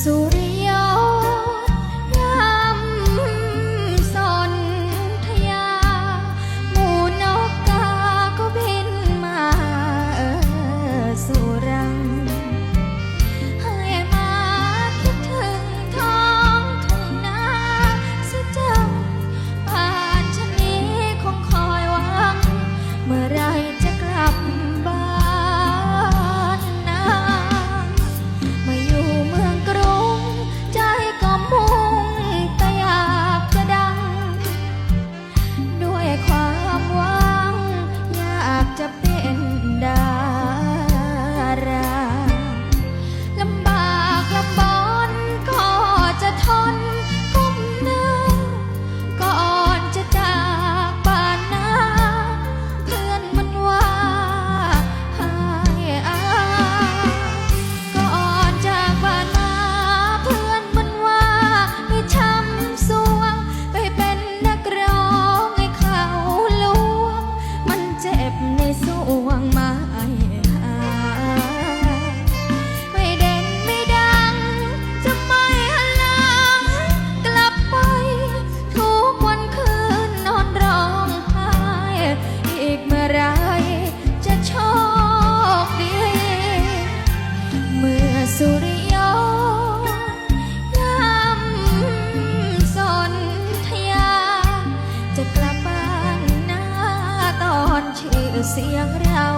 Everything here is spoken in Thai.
สุริย ในสวงไม้ไม่เด่นไม่ดัง จะไม่หันหลังกลับไป ทุกวันคืนนอนร้องไห้ อีกเมื่อไร se abre a